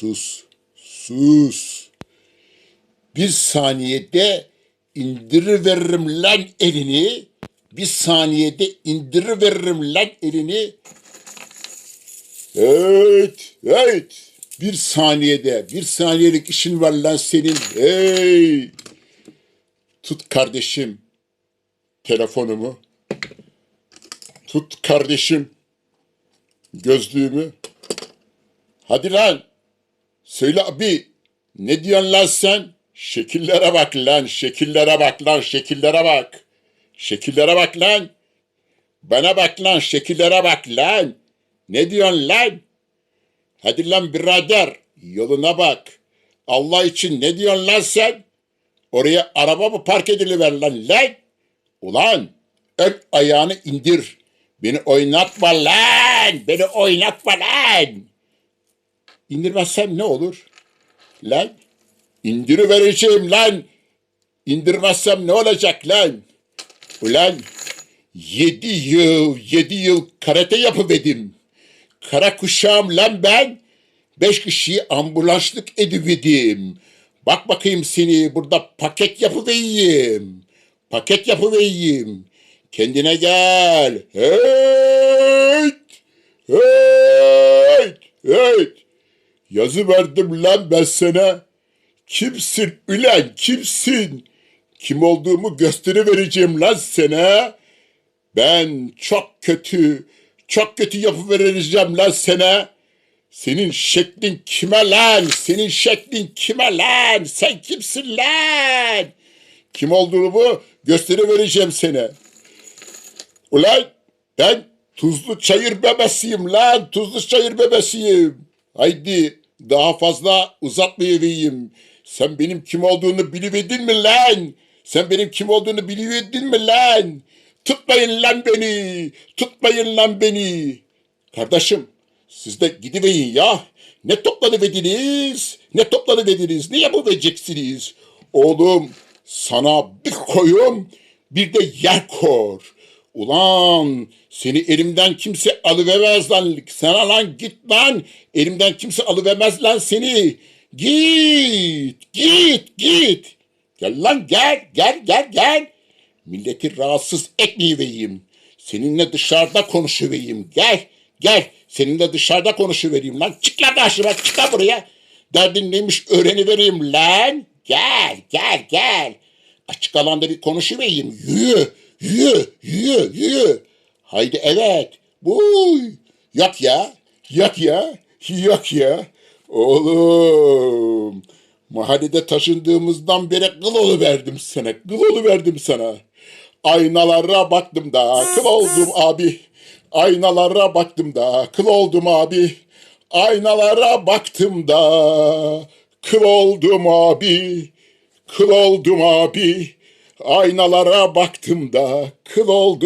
Sus. Sus. Bir saniyede indiriveririm lan elini. Bir saniyede indiriveririm lan elini. Evet, evet. Bir saniyede, bir saniyelik işin var lan senin. Hey! Tut kardeşim telefonumu. Tut kardeşim gözlüğümü. Hadi lan. Söyle abi. Ne diyorsun lan sen? Şekillere bak lan. Şekillere bak lan. Şekillere bak. Şekillere bak lan. Bana bak lan. Şekillere bak lan. Ne diyorsun lan? Hadi lan birader. Yoluna bak. Allah için ne diyorsun lan sen? Oraya araba mı park ediliver lan lan? Ulan ön ayağını indir. Beni oynatma lan. Beni oynatma lan. İndirmezsem ne olur? Lan indirivereceğim lan. İndirmezsem ne olacak lan? Ulan yedi yıl, yedi yıl karate yapıverdim. Kara kuşağım lan ben. Beş kişiyi ambulanslık ediverdim. Bak bakayım seni burada paket yapıvereyim. Paket yapıvereyim. Kendine gel. Hey! Hey! Hey! Yazı verdim lan ben sana. Kimsin ülen kimsin? Kim olduğumu gösterivereceğim lan sana. Ben çok kötü, çok kötü yapıvereceğim lan sana. Senin şeklin kime lan? Senin şeklin kime lan? Sen kimsin lan? Kim olduğumu gösterivereceğim sana. Ulan ben tuzlu çayır bebesiyim lan. Tuzlu çayır bebesiyim. Haydi daha fazla uzatmayayım. Sen benim kim olduğunu biliverdin mi lan? Sen benim kim olduğunu biliverdin mi lan? Tutmayın lan beni. Tutmayın lan beni. Kardeşim siz de gidiveyin ya. Ne toplanıverdiniz? Ne toplanıverdiniz? Ne yapıvereceksiniz? Oğlum sana bir koyun bir de yer kor. Ulan seni elimden kimse alıvermez lan. Sana lan git lan. Elimden kimse alıvermez lan seni. Git, git, git. Gel lan gel, gel, gel, gel. Milleti rahatsız etmeyeyim. Seninle dışarıda konuşuvereyim. Gel, gel. Seninle dışarıda konuşuvereyim lan. Çık lan karşıma, çık lan buraya. Derdin neymiş öğrenivereyim lan. Gel, gel, gel. Açık alanda bir konuşuvereyim. Yürü, yürü, yürü, yürü. Haydi evet. Buy. Yok ya, yok ya, yok ya. Oğlum. Mahallede taşındığımızdan beri kıl verdim sana. Kıl verdim sana. Aynalara baktım da kıl oldum abi. Aynalara baktım da kıl oldum abi. Aynalara baktım da kıl oldum abi. Kıl oldum abi. Aynalara baktım da kıl oldum.